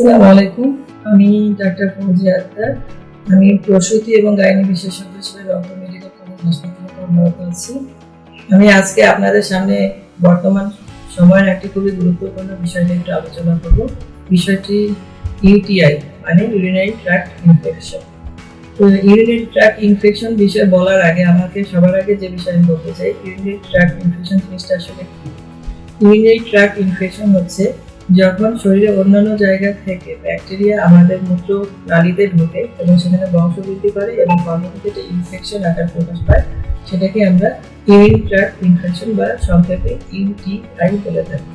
আসসালামু আলাইকুম। আমি ডাক্তার ফৌজিয়া আক্তার। আমি প্রসূতি এবং গাইনি বিশেষজ্ঞ হিসেবে রংপুর মেডিকেল কলেজ হাসপাতালে কর্মরত আছি। আমি আজকে আপনাদের সামনে বর্তমান সময়ের একটি খুবই গুরুত্বপূর্ণ বিষয় নিয়ে একটু আলোচনা করব। বিষয়টি ইউটিআই মানে ইউরিনারি ট্র্যাক্ট ইনফেকশন তো ইউরিনারি ট্র্যাক্ট ইনফেকশন বিষয়ে বলার আগে আমাকে সবার আগে যে বিষয় আমি বলতে চাই ইউরিনারি ট্র্যাক্ট ইনফেকশন জিনিসটা আসলে কি? ইউরিনারি ট্র্যাক্ট ইনফেকশন হচ্ছে যখন শরীরের অন্যান্য জায়গা থেকে ব্যাকটেরিয়া আমাদের মূত্র নালীতে ঢোকে এবং সেখানে বংশবৃদ্ধি করে এবং পরবর্তীতে ইনফেকশন আকার প্রকাশ পায়, সেটাকে আমরা ইউরিন ট্র্যাক্ট ইনফেকশন বা সংক্ষেপে ইউটিআই বলে থাকি।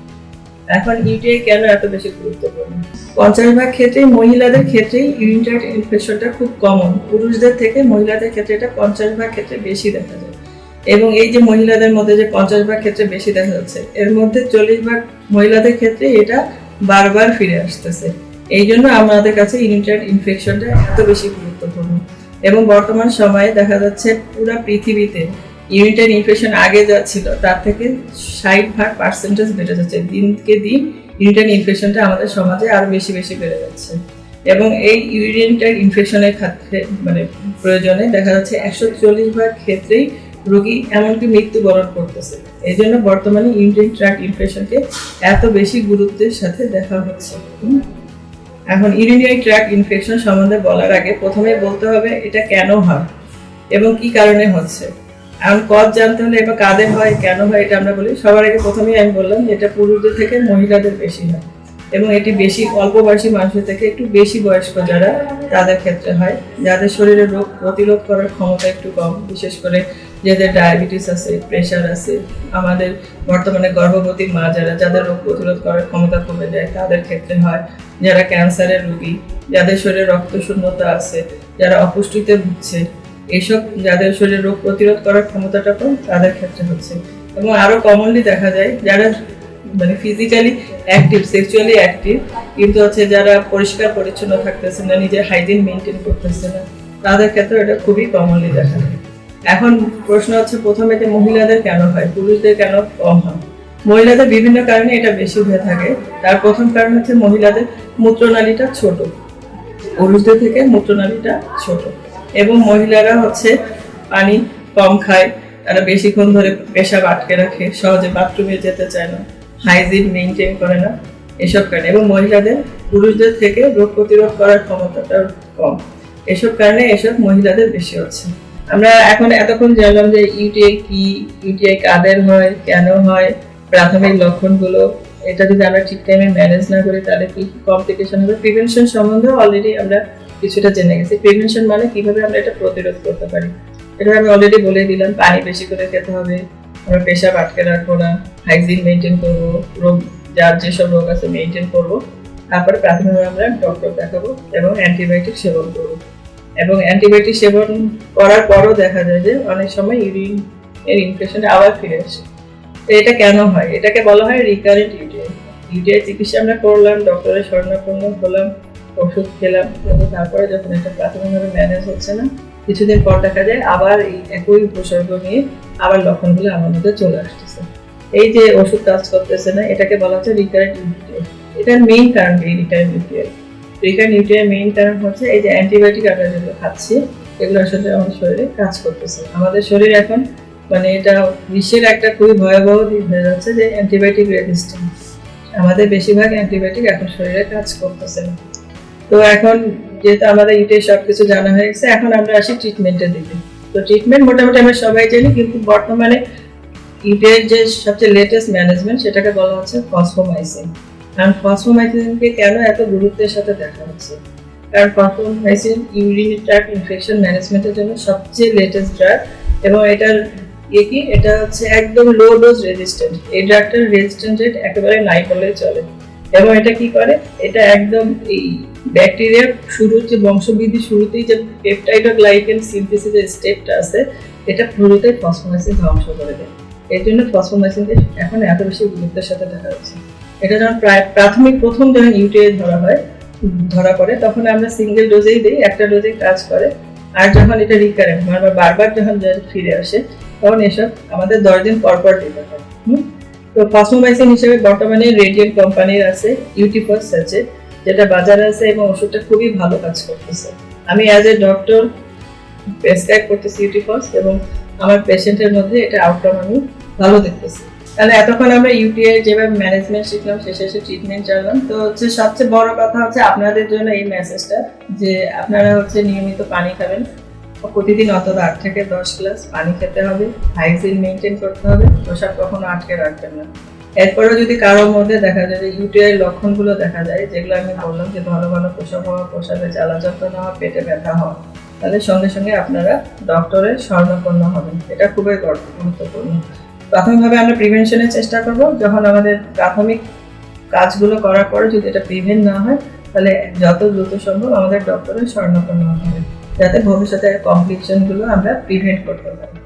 এখন ইউটিআই কেন এত বেশি গুরুত্বপূর্ণ? পঞ্চাশ ভাগ ক্ষেত্রে মহিলাদের ক্ষেত্রে ইউরিন ট্র্যাক্ট ইনফেকশনটা খুব কমন পুরুষদের থেকে মহিলাদের ক্ষেত্রে এটা পঞ্চাশ ভাগ ক্ষেত্রে বেশি দেখা যায়। এবং এই যে মহিলাদের মধ্যে যে পঞ্চাশ ভাগ ক্ষেত্রে বেশি দেখা যাচ্ছে, এর মধ্যে চল্লিশ ভাগ মহিলাদের ক্ষেত্রে এটা বারবার ফিরে আসতেছে। এই জন্য আমাদের কাছে ইউরিন ইনফেকশনটা এত বেশি গুরুত্বপূর্ণ। এবং বর্তমান সময়ে দেখা যাচ্ছে পুরো পৃথিবীতে ইউরিন ইনফেকশন আগে যা ছিল, তার থেকে ষাট ভাগ পার্সেন্টেজ বেড়ে যাচ্ছে। দিনকে দিন ইউরিন ইনফেকশনটা আমাদের সমাজে আরও বেশি বেশি বেড়ে যাচ্ছে। এবং এই ইউরিনটার ইনফেকশনের ক্ষেত্রে মানে প্রয়োজনে দেখা যাচ্ছে একশো চল্লিশ ভাগ ক্ষেত্রেই রোগী এমনকি মৃত্যুবরণ করতেছে। এই জন্য বর্তমানে ইউরিন ট্র্যাক ইনফেকশনকে এত বেশি গুরুত্বের সাথে দেখা হচ্ছে। এখন ইউরিনারি ট্র্যাক ইনফেকশন সম্বন্ধে বলার আগে প্রথমে বলতে হবে, এটা কেন হয় এবং কি কারণে হচ্ছে? এখন কজ জানতে হলে এবার কাদের হয়, কেন হয় এটা আমরা বলি। সবার আগে প্রথমেই আমি বললাম এটা পুরুষদের থেকে মহিলাদের বেশি হয় এবং এটি বেশি অল্প বয়সী মানুষের থেকে একটু বেশি বয়স্ক যারা, তাদের ক্ষেত্রে হয়। যাদের শরীরে রোগ প্রতিরোধ করার ক্ষমতা একটু কম, বিশেষ করে যাদের ডায়াবেটিস আছে প্রেশার আছে, আমাদের বর্তমানে গর্ভবতী মা যারা, যাদের রোগ প্রতিরোধ করার ক্ষমতা কমে যায়, তাদের ক্ষেত্রে হয়। যারা ক্যান্সারের রোগী, যাদের শরীরে রক্ত শূন্যতা আছে, যারা অপুষ্টিতে ভুগছে এইসব যাদের শরীরে রোগ প্রতিরোধ করার ক্ষমতাটা কম, তাদের ক্ষেত্রে হচ্ছে। এবং আরও কমনলি দেখা যায়, যারা মানে ফিজিক্যালি অ্যাক্টিভ সেক্সুয়ালি অ্যাক্টিভ কিন্তু হচ্ছে যারা পরিষ্কার, পরিচ্ছন্ন থাকতেছে না, নিজের হাইজিন মেনটেন করতেছে না, তাদের ক্ষেত্রে এটা খুবই কমনলি দেখা যায়। এখন প্রশ্ন হচ্ছে, প্রথমে যে মহিলাদের কেন হয়? পুরুষদের কেন কম হয়? মহিলাদের বিভিন্ন কারণে এটা বেশি হয়ে থাকে। তার প্রথম কারণ হচ্ছে মহিলাদের মূত্রনালীটা ছোট। পুরুষদের থেকে মূত্রনালীটা ছোট। এবং মহিলারা হচ্ছে পানি কম খায়, তারা বেশিক্ষণ ধরে পেশাব আটকে রাখে, সহজে বাথরুমে যেতে চায় না, হাইজিন মেনটেন করে না, এসব কারণে। এবং মহিলাদের, পুরুষদের থেকে রোগ প্রতিরোধ করার ক্ষমতাটা কম। এসব কারণে এসব মহিলাদের বেশি হচ্ছে। আমরা এখন এতক্ষণ জানলাম যে ইউটিআই কি, ইউটিআই কাদের হয়, কেন হয়, প্রাথমিক লক্ষণগুলো, এটা যদি আমরা ঠিক টাইমে ম্যানেজ না করি, তাহলে কি কমপ্লিকেশন হবে? প্রিভেনশন সম্বন্ধে অলরেডি আমরা কিছুটা জেনে গেছি। প্রিভেনশন মানে কীভাবে আমরা এটা প্রতিরোধ করতে পারি? এটা আমি অলরেডি বলে দিলাম, পানি বেশি করে খেতে হবে, আমরা পেশাব আটকে রাখব না হাইজিন মেনটেন করব, রোগ, যার যেসব রোগ আছে মেনটেন করব। তারপরে প্রাথমিকভাবে আমরা ডক্টর দেখাবো এবং অ্যান্টিবায়োটিক সেবন করব। এবং অ্যান্টিবায়োটিক সেবন করার পরও দেখা যায় যে অনেক সময় ইউরিন এর ইনফেকশন আবার ফিরে আসে। তো এটা কেন হয়? এটাকে বলা হয় রিকারেন্ট ইউটিআই ইউটিআই চিকিৎসা আমরা করলাম ডক্টরের স্বর্ণাপন্ন হলাম, ওষুধ খেলাম, কিন্তু তারপরে যখন এটা প্রাথমিকভাবে ম্যানেজ হচ্ছে না, কিছুদিন পর দেখা যায় আবার এই একই উপসর্গ নিয়ে আবার লক্ষণগুলো আমার মধ্যে চলে আসতেছে। এই যে ওষুধ কাজ করতেছে না, এটাকে বলা হচ্ছে রিকারেন্ট ইউটিআই এটার মেইন কারণ এই recurrent UTI recurrent UTI main কারণ হচ্ছে এই যে অ্যান্টিবায়োটিক আমরা যেগুলো খাচ্ছি, এগুলো আসলে আমাদের শরীরে কাজ করতেছে। আমাদের শরীর এখন মানে এটা বিশ্বের একটা খুবই ভয়াবহ দিক হয়ে যাচ্ছে যে অ্যান্টিবায়োটিক রেজিস্ট্যান্স আমাদের বেশিরভাগ অ্যান্টিবায়োটিক এখন শরীরে কাজ করতেছে না। তো এখন যেহেতু আমাদের ইউটিআই সব কিছু জানা হয়ে গেছে, এখন আমরা আসি ট্রিটমেন্টের দিকে। তো ট্রিটমেন্ট মোটামুটি আমরা সবাই জানি, কিন্তু বর্তমানে ইউটিআই যে সবচেয়ে লেটেস্ট ম্যানেজমেন্ট সেটাকে বলা হচ্ছে ফসফোমাইসিন কারণ ফসফোমাইসিনকে কেন এত গুরুত্বের সাথে দেখা হচ্ছে? কারণ ফসফোমাইসিন ইউরিন ট্র্যাক ইনফেকশন ম্যানেজমেন্টের জন্য সবচেয়ে লেটেস্ট ড্রাগ এবং এটার ইয়ে কি? এটা হচ্ছে একদম লো ডোজ রেজিস্ট্যান্ট এই ড্রাগটার রেজিস্ট্যান্ট রেট একেবারে নাই বলে চলে। এবং এটা কি করে? এটা একদম এই ব্যাকটেরিয়ার শুরু যে বংশবৃদ্ধি শুরুতেই যে পেপটাইড গ্লাইকেন সিনথেসিসের স্টেপটা আছে, এটা শুরুতে ফসফোমাইসিন ধ্বংস করে দেয়। এর জন্য ফসফোমাইসিনকে এখন এত বেশি গুরুত্বের সাথে দেখা যাচ্ছে এটা যখন প্রাথমিক প্রথম যখন ইউটিআই ধরা হয়, ধরা পড়ে, তখন আমরা সিঙ্গেল ডোজেই দিই, একটা ডোজেই কাজ করে। আর যখন এটা রিকারেন্ট মানে বারবার যখন ফিরে আসে, তখন এসব আমাদের দশ দিন পর পর দিতে হয় তো ফসফোমাইসিন হিসেবে বর্তমানে রেডিয়েন্ট কোম্পানির আছে ইউটিফাস আছে, যেটা বাজারে আছে এবং ওষুধটা খুবই ভালো কাজ করতেছে। আমি অ্যাজ এ ডক্টর প্রেসক্রাইব করতেছি ইউটিফস এবং আমার পেশেন্টের মধ্যে এটা আউটকাম আমি ভালো দেখতেছি। তাহলে এতক্ষণ আমরা ইউটিআই যেভাবে ম্যানেজমেন্ট শিখলাম শেষে শেষে ট্রিটমেন্ট জানলাম। তো হচ্ছে সবচেয়ে বড় কথা হচ্ছে আপনাদের জন্য এই মেসেজটা যে আপনারা হচ্ছে নিয়মিত পানি খাবেন। প্রতিদিন অন্তত আট থেকে দশ গ্লাস পানি খেতে হবে হাইজিন মেনটেন করতে হবে প্রসাব কখনো আটকে রাখবেন না। এরপরেও যদি কারোর মধ্যে দেখা যায় যে ইউটিআই লক্ষণগুলো দেখা যায়, যেগুলো আমি বললাম যে ঘন ঘন প্রসাব হওয়া প্রসাবে জ্বালা যন্ত্রণা হওয়া, পেটে ব্যথা হওয়া, তাহলে সঙ্গে সঙ্গে আপনারা ডক্টরের স্বর্ণপন্ন হবেন। এটা খুবই গর- গুরুত্বপূর্ণ। প্রাথমিকভাবে আমরা প্রিভেনশনের চেষ্টা করব। যখন আমাদের প্রাথমিক কাজগুলো করার পরে যদি এটা প্রিভেন্ট না হয়, তাহলে যত দ্রুত সম্ভব আমাদের ডক্টরের স্বর্ণপন্ন হবে যাতে ভবিষ্যতে কমপ্লিকেশনগুলো আমরা প্রিভেন্ট করতে পারি।